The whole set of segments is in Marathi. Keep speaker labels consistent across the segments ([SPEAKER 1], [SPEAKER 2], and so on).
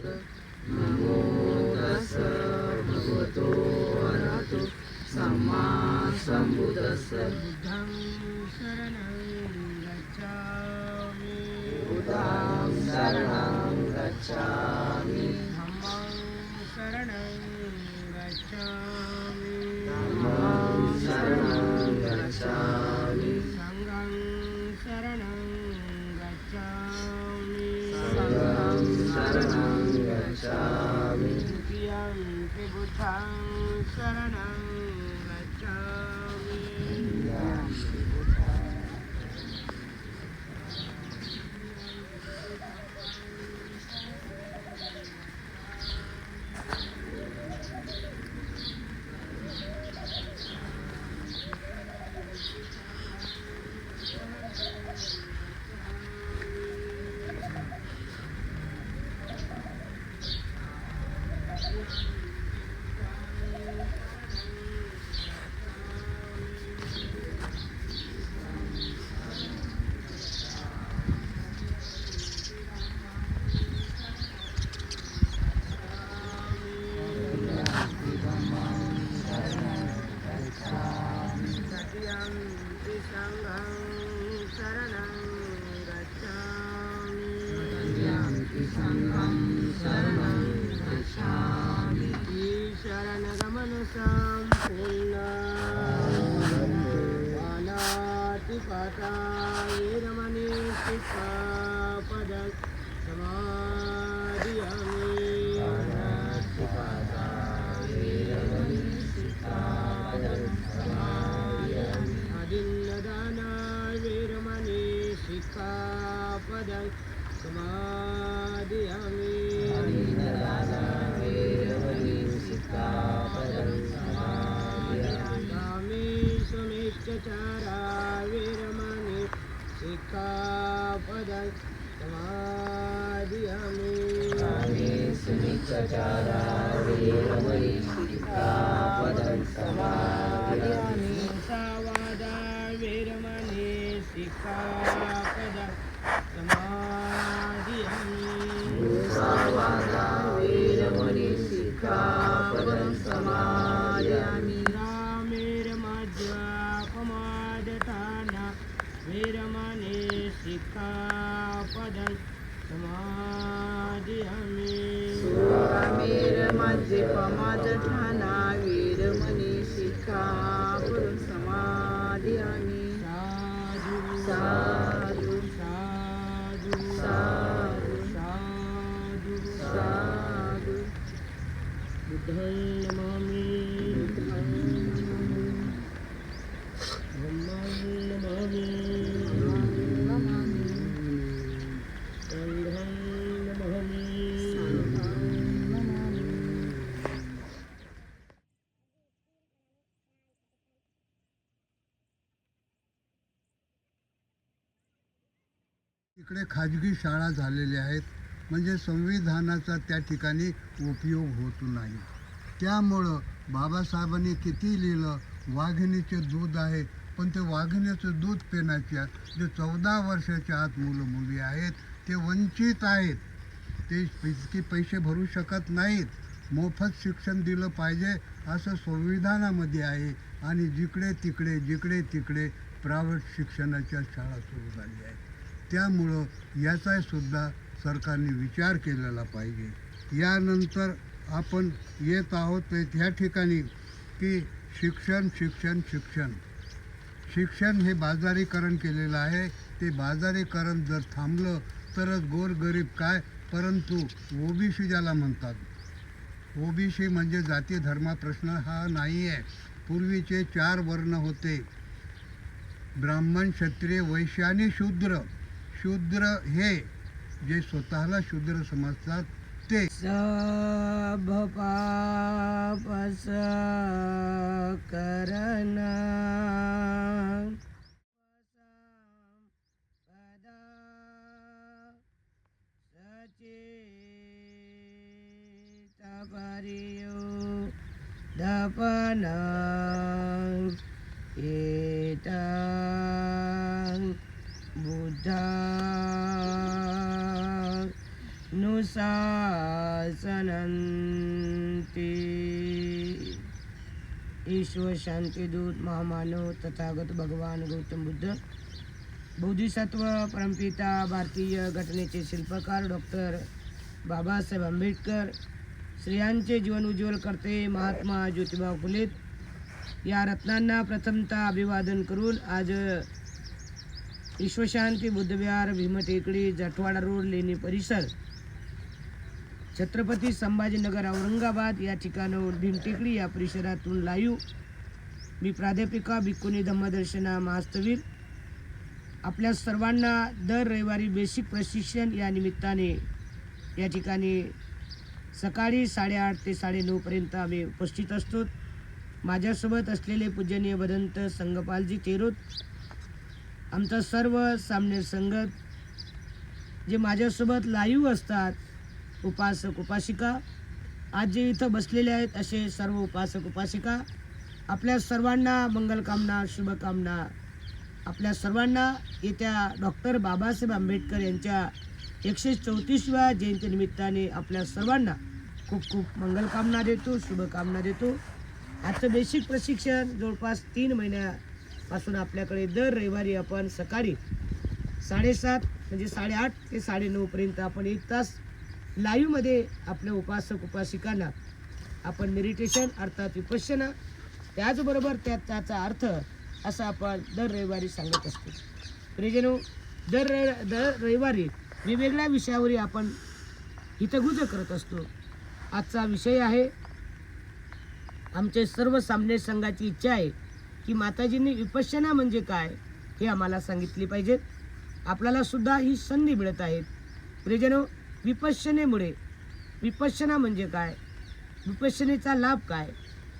[SPEAKER 1] नमो तस् भगवतो अरहतो सम्मा सम्बुद्धस्स
[SPEAKER 2] बुद्धं शरणं गच्छामि
[SPEAKER 1] बुद्धं शरणं गच्छामि
[SPEAKER 2] धम्मं शरणं गच्छामि
[SPEAKER 1] धम्मं शरणं गच्छामि
[SPEAKER 2] सङ्गं शरणं गच्छामि
[SPEAKER 1] सङ्घं शरणं गच्छामि
[SPEAKER 2] द्वितीयं बुद्धं शरणं sa peda.
[SPEAKER 3] इकडे खाजगी शाळा झालेल्या आहेत. म्हणजे संविधानाचा त्या ठिकाणी उपयोग होत नाही. त्यामुळं बाबासाहेबांनी किती लिहिलं? वाघिणीचे दूध आहे. पण ते वाघिणीचं दूध पिण्याच्या जे चौदा वर्षाच्या आत मुलं मुली आहेत ते वंचित आहेत. ते इतके पैसे भरू शकत नाहीत. मोफत शिक्षण दिलं पाहिजे असं संविधानामध्ये आहे. आणि जिकडे तिकडे जिकडे तिकडे प्रायव्हेट शिक्षणाच्या शाळा सुरू झाली आहेत. त्यामुळं याचासुद्धा सरकारने विचार केलेला पाहिजे. यानंतर आपण येत आहोत ह्या ठिकाणी की शिक्षण शिक्षण शिक्षण. शिक्षण हे बाजारीकरण केलेलं आहे. ते बाजारीकरण जर थांबलं तरच गोरगरीब काय? परंतु ओबीसी ज्याला म्हणतात. ओबीसी म्हणजे जाती धर्मा प्रश्न हा नाही आहे पूर्वीचे चार वर्ण होते. ब्राह्मण क्षत्रिय वैश्य आणि शूद्र. शूद्र हे जे स्वतःला शूद्र समजतात
[SPEAKER 2] તે સબ પાપ કરના દપનં એતં બુદ્ધા नुसासनंती ईश्वर शांतीदूत महामानव तथागत भगवान गौतम बुद्ध बोधिसत्व परमपिता भारतीय घटनेचे शिल्पकार डॉक्टर बाबासाहेब आंबेडकर स्त्रियांचे जीवन उज्ज्वल करते महात्मा ज्योतिबा फुले या रत्नांना प्रथमता अभिवादन करून आज ईश्वशांती बुद्धविहार भीमटेकडी जठवाडा रोड लेणी परिसर छत्रपती संभाजीनगर औरंगाबाद या ठिकाणावर भीमटेकडी या परिसरातून लाईव्ह मी प्राध्यापिका भिक्कुनी धम्मदर्शना महास्तवीर. आपल्या सर्वांना दर रविवारी बेसिक प्रशिक्षण या निमित्ताने या ठिकाणी सकाळी साडेआठ ते साडेनऊपर्यंत आम्ही उपस्थित असतो. माझ्यासोबत असलेले पूजनीय भदंत संगपालजी तेरोत आमचा सर्व सामने संगत. जे माझ्यासोबत लाईव्ह असतात उपासक उपासिका. आज जे इथं बसलेले आहेत असे सर्व उपासक उपासिका. आपल्या सर्वांना मंगलकामना शुभकामना आपल्या सर्वांना येत्या डॉक्टर बाबासाहेब आंबेडकर यांच्या एकशे चौतीसव्या जयंतीनिमित्ताने आपल्या सर्वांना खूप खूप मंगलकामना देतो शुभकामना देतो. आजचं बेसिक प्रशिक्षण जवळपास तीन महिन्यापासून आपल्याकडे दर रविवारी आपण सकाळी साडेसात म्हणजे साडेआठ ते साडेनऊपर्यंत आपण एक तास लाईव्हमध्ये आपल्या उपासक उपासिकांना आपण मेडिटेशन अर्थात विपश्यना त्याचबरोबर त्या त्याचा अर्थ असा आपण दर रविवारी सांगत असतो. प्रियजनो दर रवि दर रविवारी वेगवेगळ्या विषयावरी आपण हितगुज करत असतो. आजचा विषय आहे आमचे सर्व सामने संघाची इच्छा आहे की माताजींनी विपश्यना म्हणजे काय हे आम्हाला सांगितले पाहिजेत आपल्याला सुद्धा ही संधी मिळत आहेत प्रियजनो विपश्यनेमुळे. विपश्यना म्हणजे काय? विपश्यनेचा लाभ काय?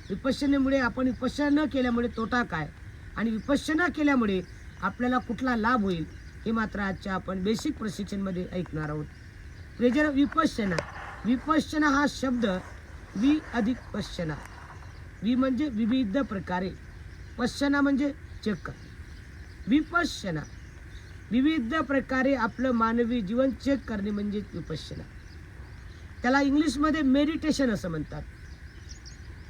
[SPEAKER 2] विपश्यनेमुळे आपण विपश्यना न केल्यामुळे तोटा काय? आणि विपश्यना केल्यामुळे आपल्याला कुठला लाभ होईल हे मात्र आजच्या आपण बेसिक प्रशिक्षणमध्ये ऐकणार आहोत. प्रेजर विपश्यना. विपश्यना हा शब्द वि अधिक पश्यना. वि म्हणजे विविध प्रकारे. पश्यना म्हणजे चेक करणे विपश्यना. विविध प्रकारे आपलं मानवी जीवन चेक करणे म्हणजे विपश्यना. त्याला इंग्लिशमध्ये मेडिटेशन असं म्हणतात.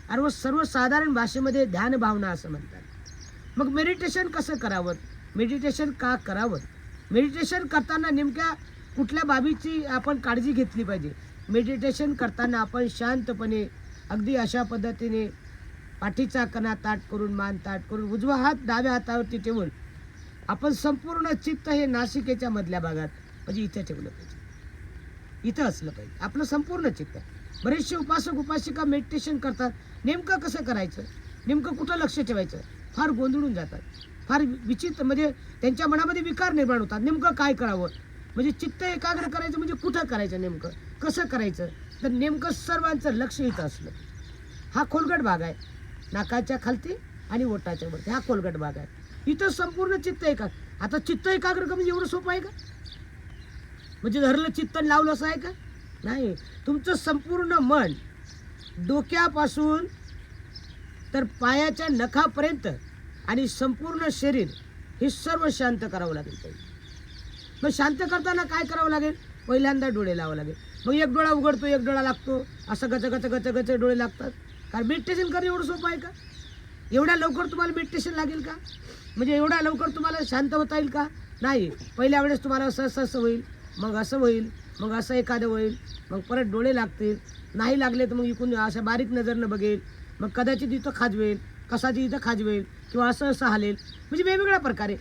[SPEAKER 2] आणि सर्वसाधारण भाषेमध्ये ध्यानभावना असं म्हणतात. मग मेडिटेशन कसं करावं? मेडिटेशन का करावं? मेडिटेशन करताना नेमक्या कुठल्या बाबीची आपण काळजी घेतली पाहिजे? मेडिटेशन करताना आपण शांतपणे अगदी अशा पद्धतीने पाठीचा कणा ताट करून मान ताट करून उजवा हात डाव्या हातावरती ठेवून आपण संपूर्ण चित्त हे नाशिकेच्या मधल्या भागात म्हणजे इथे ठेवलं पाहिजे. इथं असलं पाहिजे. आपलं संपूर्ण चित्त. बरेचसे उपासक उपासिका मेडिटेशन करतात. नेमकं कसं करायचं? नेमकं कुठं लक्ष ठेवायचं? फार गोंधळून जातात. फार विचित्र म्हणजे त्यांच्या मनामध्ये विकार निर्माण होतात. नेमकं काय करावं? म्हणजे चित्त एकाग्र करायचं म्हणजे कुठं करायचं नेमकं? कसं करायचं? तर नेमकं सर्वांचं लक्ष इथं असलं. हा खोलगट भाग आहे. नाकाच्या खालती आणि ओटाच्या वरती. हा खोलगट भाग आहे. इथं संपूर्ण चित्त एका आता चित्त एकाग्र का म्हणजे एवढं सोपं आहे का? म्हणजे धरलं चित्त लावलं असं आहे का? नाही. तुमचं संपूर्ण मन डोक्यापासून तर पायाच्या नखापर्यंत आणि संपूर्ण शरीर हे सर्व शांत करावं लागेल पाहिजे मग शांत करताना काय करावं लागेल? पहिल्यांदा डोळे लावावं लागेल. मग एक डोळा उघडतो एक डोळा लागतो. असं गच गच गच गच डोळे लागतात. कारण मेडिटेशन करणं एवढं सोपं आहे का? एवढ्या लवकर तुम्हाला मेडिटेशन लागेल का? म्हणजे एवढ्या लवकर तुम्हाला शांत होता येईल का? नाही. पहिल्या वेळेस तुम्हाला असं असं असं होईल मग असं होईल मग असं एखादं होईल मग परत डोळे लागतील. नाही लागले तर मग इकून असं बारीक नजरनं बघेल. मग कदाचित इथं खाजवेल कसाची इथं खाजवेल किंवा असं असं हालेल. म्हणजे वेगवेगळ्या प्रकारे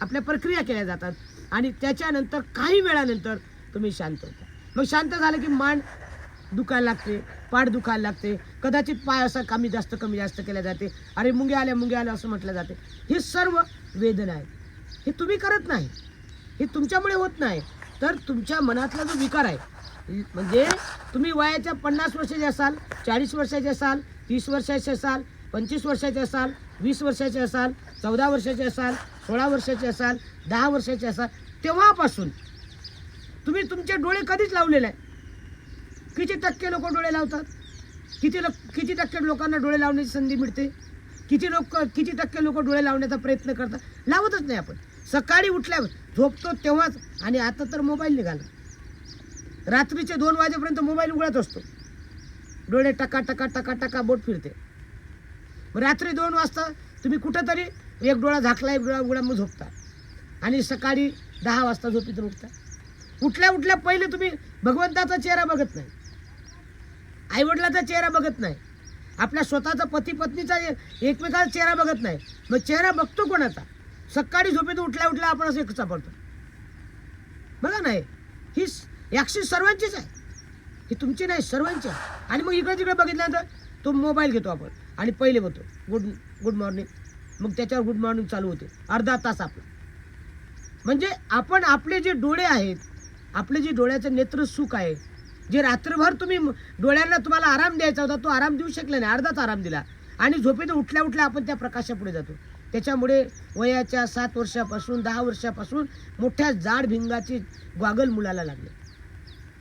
[SPEAKER 2] आपल्या प्रक्रिया केल्या जातात. आणि त्याच्यानंतर काही वेळानंतर तुम्ही शांत होता. मग शांत झालं की मान दुखायला लागते पाठ दुखायला लागते. कदाचित पाय असा कमी जास्त कमी जास्त केल्या जाते. अरे मुंगे आल्या मुंगे आल्या असं म्हटलं जाते. हे सर्व वेदना आहे हे तुम्ही करत नाही. हे तुमच्यामुळे होत नाही. तर तुमच्या मनातला जो विकार आहे म्हणजे तुम्ही वयाच्या पन्नास वर्षाचे असाल चाळीस वर्षाचे असाल तीस वर्षाचे असाल पंचवीस वर्षाचे असाल वीस वर्षाचे असाल चौदा वर्षाचे असाल सोळा वर्षाचे असाल दहा वर्षाचे असाल तेव्हापासून तुम्ही तुमचे डोळे कधीच लावलेले आहे किती टक्के लोक डोळे लावतात? किती लोक किती टक्के लोकांना डोळे लावण्याची संधी मिळते? किती लोक किती टक्के लोक डोळे लावण्याचा प्रयत्न करतात? लावतच नाही आपण. सकाळी उठल्यावर झोपतो तेव्हाच. आणि आता तर मोबाईल निघाला. रात्रीचे दोन वाजेपर्यंत मोबाईल उघडत असतो. डोळे टका टका टका टका बोट फिरते. रात्री दोन वाजता तुम्ही कुठंतरी एक डोळा झाकला एक डोळा उघडा मग झोपता. आणि सकाळी दहा वाजता झोपीतून उठता. उठल्या उठल्या पहिले तुम्ही भगवंताचा चेहरा बघत नाही. आईवडिलाचा चेहरा बघत नाही. आपल्या स्वतःचा पती पत्नीचा एकमेकाचा चेहरा बघत नाही. मग चेहरा बघतो कोणाचा? सकाळी झोपेत उठल्या उठल्या आपण असं एक सापडतो. बघा नाही ही. ॲक्सिस सर्वांचीच आहे. ही तुमची नाही सर्वांची आहे. आणि मग इकडे तिकडे बघितल्यानंतर तो मोबाईल घेतो आपण आणि पहिले बघतो. Good good morning. मग त्याच्यावर गुड मॉर्निंग चालू होते. अर्धा तास आपला. म्हणजे आपण आपले जे डोळे आहेत आपले जे डोळ्याचं नेत्र सुख आहे जे रात्रभर तुम्ही डोळ्यांना तुम्हाला आराम द्यायचा होता तो आराम देऊ शकला नाही अर्धाच आराम दिला. आणि झोपेतून उठल्या उठल्या आपण त्या प्रकाशापुढे जातो. त्याच्यामुळे वयाच्या सात वर्षापासून दहा वर्षापासून मोठ्या जाड भिंगाची गॉगल मुलाला लागले.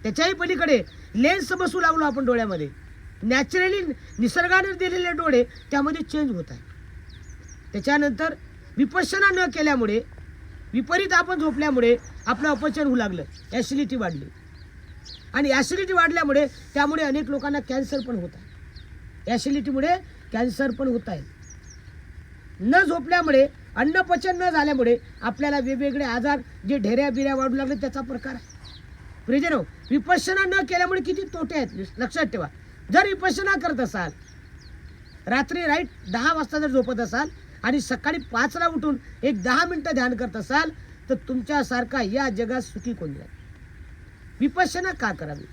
[SPEAKER 2] त्याच्याही पलीकडे लेन्स बसू लागलो आपण डोळ्यामध्ये. नॅचरली निसर्गाने दिलेले डोळे त्यामध्ये चेंज होत आहे त्याच्यानंतर विपशना न केल्यामुळे विपरीत आपण झोपल्यामुळे आपलं अपचन होऊ लागलं. ॲसिडिटी वाढली. आणि ॲसिडिटी वाढल्यामुळे त्यामुळे अनेक लोकांना कॅन्सर पण होत आहे. ॲसिडिटीमुळे कॅन्सर पण होत आहे. न झोपल्यामुळे अन्नपचन न झाल्यामुळे आपल्याला वेगवेगळे आजार जे ढेऱ्या बिऱ्या वाढू लागले त्याचा प्रकार आहे. प्रिजनो विपश्यना न केल्यामुळे किती तोटे आहेत? लक्षात ठेवा. जर विपश्यना करत असाल रात्री राईट दहा वाजता जर झोपत असाल आणि सकाळी पाचला उठून एक दहा मिनटं ध्यान करत असाल तर तुमच्यासारखा या जगात सुखी कोण आहे विपश्यना का करावी?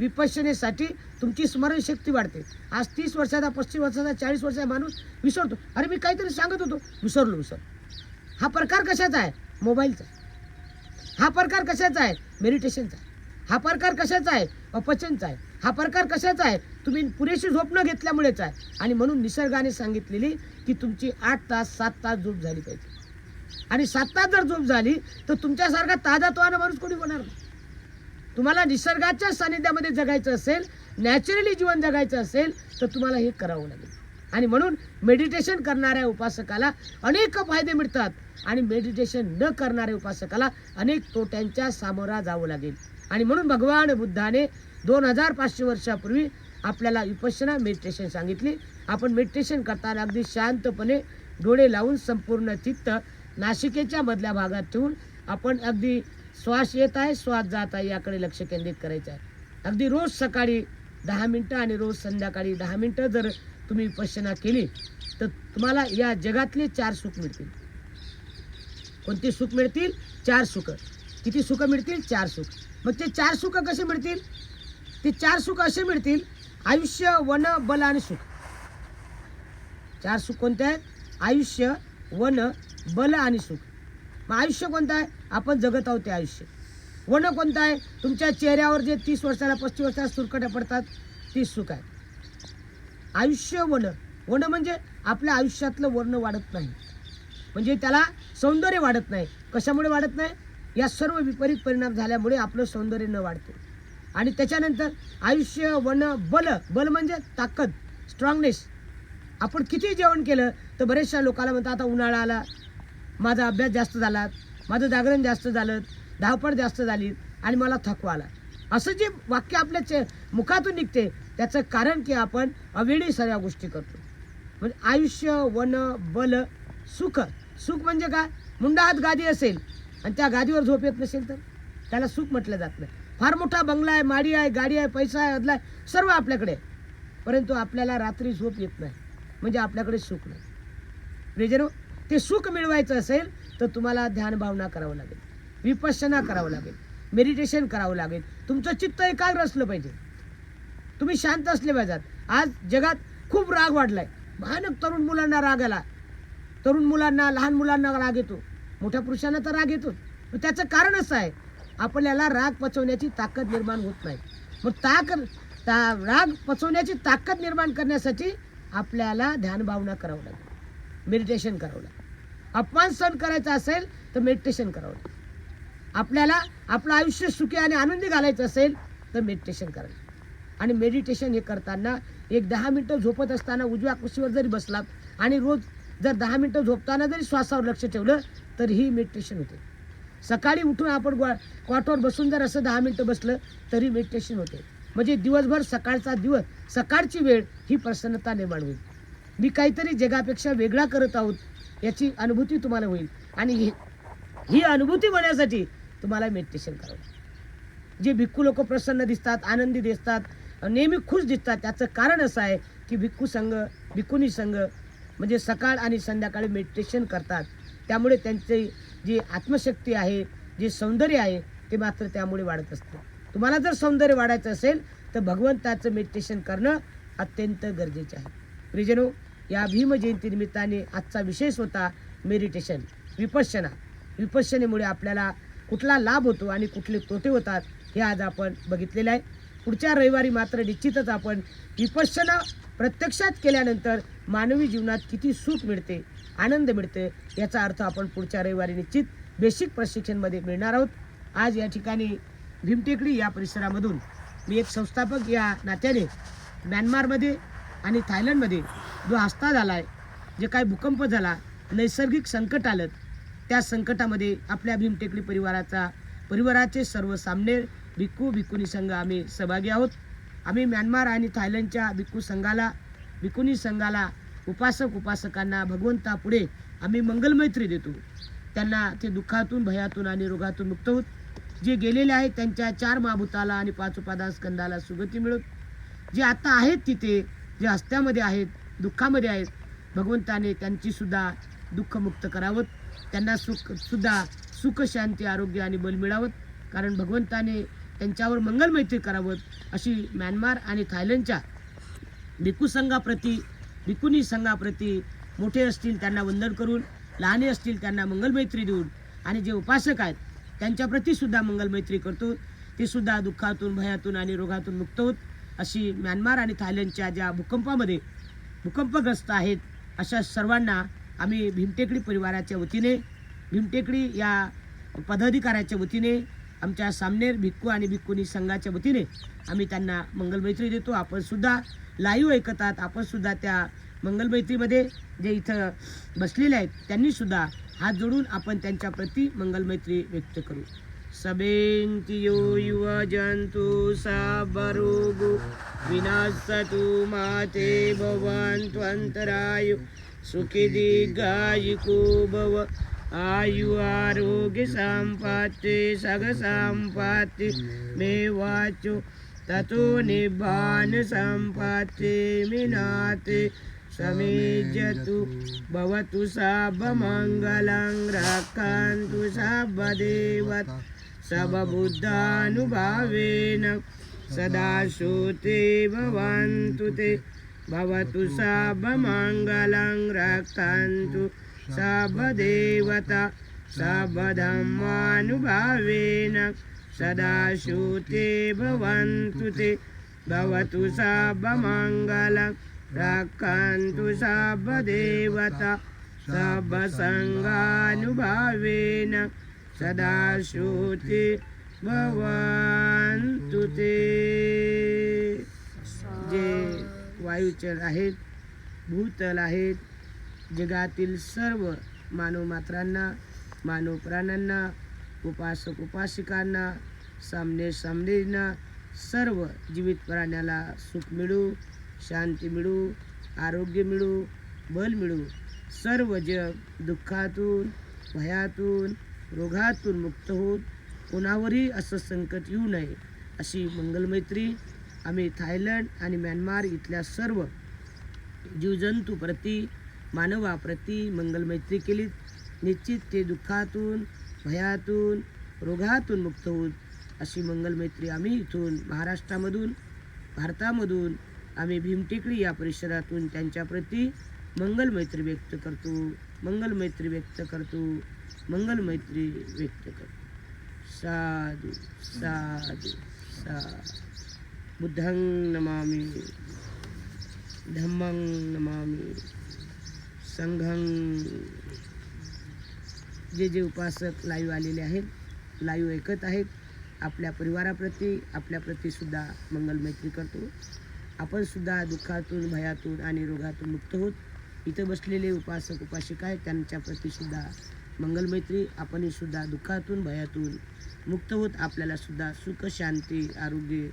[SPEAKER 2] विपश्यनेसाठी तुमची स्मरणशक्ती वाढते. आज तीस वर्षाचा पस्तीस वर्षाचा चाळीस वर्षाचा माणूस विसरतो. अरे मी काहीतरी सांगत होतो. विसरलो विसर हा प्रकार कशाचा आहे? मोबाईलचा. हा प्रकार कशाचा आहे? मेडिटेशनचा. हा प्रकार कशाचा आहे? अपचनचा आहे. हा प्रकार कशाचा आहे? तुम्ही पुरेशी झोप न घेतल्यामुळेच आहे. आणि म्हणून निसर्गाने सांगितलेली की तुमची आठ तास सात तास झोप झाली पाहिजे. आणि सात तास जर झोप झाली तर तुमच्यासारखा ताजा तोवाना माणूस कोणी होणार नाही. तुम्हाला निसर्गाच्या सानिध्यामध्ये जगायचं असेल नॅचरली जीवन जगायचं असेल तर तुम्हाला हे करावं लागेल. आणि म्हणून मेडिटेशन करणाऱ्या उपासकाला अनेक फायदे मिळतात आणि मेडिटेशन न करणाऱ्या उपासकाला अनेक तोट्यांच्या सामोरा जावं लागेल. आणि म्हणून भगवान बुद्धाने दोन हजार पाचशे वर्षापूर्वी आपल्याला विपश्यना मेडिटेशन सांगितली. आपण मेडिटेशन करताना अगदी शांतपणे डोळे लावून संपूर्ण चित्त नाशिकेच्या मधल्या भागात ठेवून आपण अगदी श्वास येत आहे श्वास जात आहे याकडे लक्ष केंद्रित करायचं आहे. अगदी रोज सकाळी दहा मिनटं आणि रोज संध्याकाळी दहा मिनटं जर तुम्ही विपश्यना केली तर तुम्हाला या जगातले चार सुख मिळतील. कोणती सुख मिळतील? चार सुख. किती सुख मिळतील? चार सुख. मग ते चार सुख कसे मिळतील? ते चार सुख असे मिळतील आयुष्य वन बल आणि सुख. चार सुख कोणते? आहेत आयुष्य वन बल आणि सुख. मग आयुष्य कोणतं आहे? आपण जगत आहोत ते आयुष्य. वर्ण कोणतं आहे? तुमच्या चेहऱ्यावर जे तीस वर्षाला पस्तीस वर्षाला सुरकट्या पडतात ती सुख आहे. आयुष्य वन वन म्हणजे आपल्या आयुष्यातलं वर्ण वाढत नाही. म्हणजे त्याला सौंदर्य वाढत नाही. कशामुळे वाढत नाही? या सर्व विपरीत परिणाम झाल्यामुळे आपलं सौंदर्य न वाढते. आणि त्याच्यानंतर आयुष्य वन बल. बल म्हणजे ताकद स्ट्रॉंगनेस आपण किती जेवण केलं तर बरेचशा लोकांना म्हणतात आता उन्हाळा आला माझा अभ्यास जास्त झाला. माझं जागरण जास्त झालं धावपळ जास्त झाली आणि मला थकवा आला. असं जे वाक्य आपल्या चे मुखातून निघते त्याचं कारण की आपण अवेळी सर्व गोष्टी करतो. म्हणजे आयुष्य वन बल सुख. सुख म्हणजे काय? मुंडा हात गादी असेल आणि त्या गादीवर झोप येत नसेल तर? त्याला सुख म्हटलं जात नाही. फार मोठा बंगला आहे माडी आहे गाडी आहे पैसा आहे अदला आहे सर्व आपल्याकडे परंतु आपल्याला रात्री झोप येत नाही. म्हणजे आपल्याकडे सुख नाही. म्हणजे ते सुख मिळवायचं असेल तर तुम्हाला ध्यानभावना करावं लागेल. विपश्यना करावं लागेल. मेडिटेशन करावं लागेल. तुमचं चित्त एकाग्र असलं पाहिजे. तुम्ही शांत असले पाहिजेत आज जगात खूप राग वाढलाय. भयानक तरुण मुलांना राग आला. तरुण मुलांना लहान मुलांना राग येतो. मोठ्या पुरुषांना तर राग येतो मग त्याचं कारण असं आहे आपल्याला राग पचवण्याची ताकद निर्माण होत नाही. मग ताक ता राग पचवण्याची ताकद निर्माण करण्यासाठी आपल्याला ध्यानभावना करावं लागेल. मेडिटेशन करावं लागेल. अपमान सहन करायचा असेल तर मेडिटेशन करावं. आपल्याला आपलं आयुष्य सुखी आणि आनंदी घालायचं असेल तर मेडिटेशन करायचं आणि मेडिटेशन हे करताना एक दहा मिनटं झोपत असताना उजव्या कुशीवर जरी बसलात आणि रोज जर दहा मिनटं झोपताना जरी श्वासावर लक्ष ठेवलं तर ही मेडिटेशन होते. सकाळी उठून आपण ग्वा क्वाटवर बसून जर असं दहा मिनटं बसलं तरी मेडिटेशन होते. म्हणजे दिवसभर सकाळचा दिवस सकाळची वेळ ही प्रसन्नता निर्माण होईल. मी काहीतरी जगापेक्षा वेगळा करत आहोत याची अनुभूती तुम्हाला होईल. आणि ही ही अनुभूती होण्यासाठी तुम्हाला मेडिटेशन करावं जे भिक्खू लोक प्रसन्न दिसतात आनंदी दिसतात नेहमी खुश दिसतात त्याचं कारण असं आहे की भिक्खू संघ भिक्खुनी संघ म्हणजे सकाळ आणि संध्याकाळी मेडिटेशन करतात. त्यामुळे त्यांचे जी आत्मशक्ती आहे जे सौंदर्य आहे ते मात्र त्यामुळे वाढत असते. तुम्हाला जर सौंदर्य वाढायचं असेल तर भगवंताचं मेडिटेशन करणं अत्यंत गरजेचं आहे. प्रिजनो या भीम निमित्ताने आजचा विशेष होता मेडिटेशन विपश्यना. विपश्यनेमुळे आपल्याला कुठला लाभ होतो आणि कुठले तोटे होतात हे आज आपण बघितलेलं आहे. पुढच्या रविवारी मात्र निश्चितच आपण विपश्यना प्रत्यक्षात केल्यानंतर मानवी जीवनात किती सुख मिळते आनंद मिळते याचा अर्थ आपण पुढच्या रविवारी निश्चित बेसिक प्रशिक्षणमध्ये मिळणार आहोत. आज या ठिकाणी भीमटेकडी या परिसरामधून मी एक संस्थापक या नात्याने म्यानमारमध्ये आणि थायलंडमध्ये जो आस्था झाला आहे जे काय भूकंप झाला नैसर्गिक संकट आलं त्या संकटामध्ये आपल्या भीमटेकडी परिवाराचा परिवाराचे सर्व सामने भिक्खू भिक्खुनी संघ आम्ही सहभागी आहोत. आम्ही म्यानमार आणि थायलंडच्या भिक्खू संघाला भिक्खुनी संघाला उपासक उपासकांना भगवंतापुढे आम्ही मंगलमैत्री देतो. त्यांना ते दुःखातून भयातून आणि रोगातून मुक्त होत. जे गेलेले आहेत त्यांच्या चार महाभूताला आणि पाच उपादानस्कंदाला सुगती मिळत. जे आता आहेत तिथे जे हस्त्यामध्ये आहेत दुःखामध्ये आहेत. भगवंताने त्यांचीसुद्धा दुःखमुक्त करावं. त्यांना सुख सुद्धा सुख शांती आरोग्य आणि बल मिळावं. कारण भगवंताने त्यांच्यावर मंगलमैत्री करावं अशी म्यानमार आणि थायलंडच्या भिकू संघाप्रती भिकुनी संघाप्रती मोठे असतील त्यांना वंदन करून लहाने असतील त्यांना मंगलमैत्री देऊन आणि जे उपासक आहेत त्यांच्याप्रती सुद्धा मंगलमैत्री करतो. ते सुद्धा दुःखातून भयातून आणि रोगातून मुक्त होत अशी म्यानमार आणि थायलंडच्या ज्या भूकंपामध्ये भूकंपग्रस्त आहेत अशा सर्वांना आम्ही भीमटेकडी परिवाराच्या वतीने भीमटेकडी या पदाधिकाऱ्याच्या वतीने आमच्या सामनेर भिक्खू आणि भिक्खुनी संघाच्या वतीने आम्ही त्यांना मंगलमैत्री देतो. आपणसुद्धा लाईव्ह ऐकतात आपणसुद्धा त्या मंगलमैत्रीमध्ये जे इथं बसलेले आहेत त्यांनीसुद्धा हात जोडून आपण त्यांच्याप्रती मंगलमैत्री व्यक्त करू. सभेन्तियो युवजन्तु जंतु विनाशतु माते भवान् त्वन्तरायु। सुखी भव। आयु आरोग्य सगसम्पत्ति मे वाचो ततो निभानसम्पत्ति संपाते मिनाते समेजतु भवतु साबमङ्गलं रक्षन्तु सबदेवत सबबुद्धानुभावेन सदा श्रुते भवन्तु ते। भवतु सबमङ्गलं रक्षन्तु सबदेवता सबधर्मानुभावेन सदा श्रुते भवन्तु ते। भवतु सबमङ्गलं रक्षन्तु सबदेवता सबसङ्गानुभावेन सदा भवन्तु ते जे वायुचल आहेत भूतल आहेत जगातील सर्व मानव मात्रांना मानव प्राण्यांना उपासक उपासिकांना सामने सामनेंना सर्व जीवित प्राण्याला सुख मिळू शांती मिळू आरोग्य मिळू बल मिळू. सर्व जग दुःखातून भयातून रोगातून मुक्त होत कोणावरही असं संकट येऊ नये अशी मंगलमैत्री आम्ही थायलंड आणि म्यानमार इथल्या सर्व जीवजंतूप्रती मानवाप्रती मंगलमैत्री केली निश्चित ते दुःखातून भयातून रोगातून मुक्त होत अशी मंगलमैत्री आम्ही इथून महाराष्ट्रामधून भारतामधून आम्ही भीमटेकडी या परिसरातून त्यांच्याप्रती मंगलमैत्री व्यक्त करतो. मंगलमैत्री व्यक्त करतो. मंगलमैत्री व्यक्त करतो. साधू साधू साधू. बुद्धं नमामि. धम्मं नमामि. संघं. जे जे उपासक लाईव्ह आलेले आहेत लाईव्ह ऐकत आहेत आपल्या परिवाराप्रती आपल्याप्रती सुद्धा मंगलमैत्री करतो. आपणसुद्धा दुःखातून भयातून आणि रोगातून मुक्त होत इथं बसलेले उपासक उपासिका आहेत त्यांच्याप्रतीसुद्धा मंगलमैत्री आपणही सुद्धा दुःखातून भयातून मुक्त होत आपल्यालासुद्धा सुख शांती आरोग्य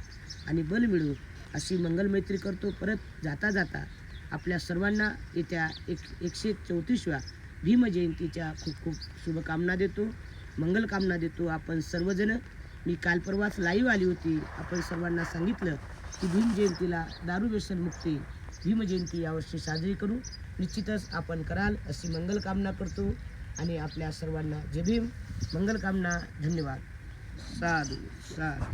[SPEAKER 2] आणि बल मिळू अशी मंगलमैत्री करतो. परत जाता जाता आपल्या सर्वांना येत्या एक एकशे चौतीसव्या भीमजयंतीच्या खूप खूप शुभकामना देतो. मंगलकामना देतो. आपण सर्वजण मी काल परवाच लाईव्ह आली होती. आपण सर्वांना सांगितलं की भीमजयंतीला दारू व्यसन मुक्ती भीमजयंती यावर्षी साजरी करू. निश्चितच आपण कराल अशी मंगलकामना करतो आणि आपल्या सर्वांना जय भीम. मंगलकामना धन्यवाद. साधू साधू.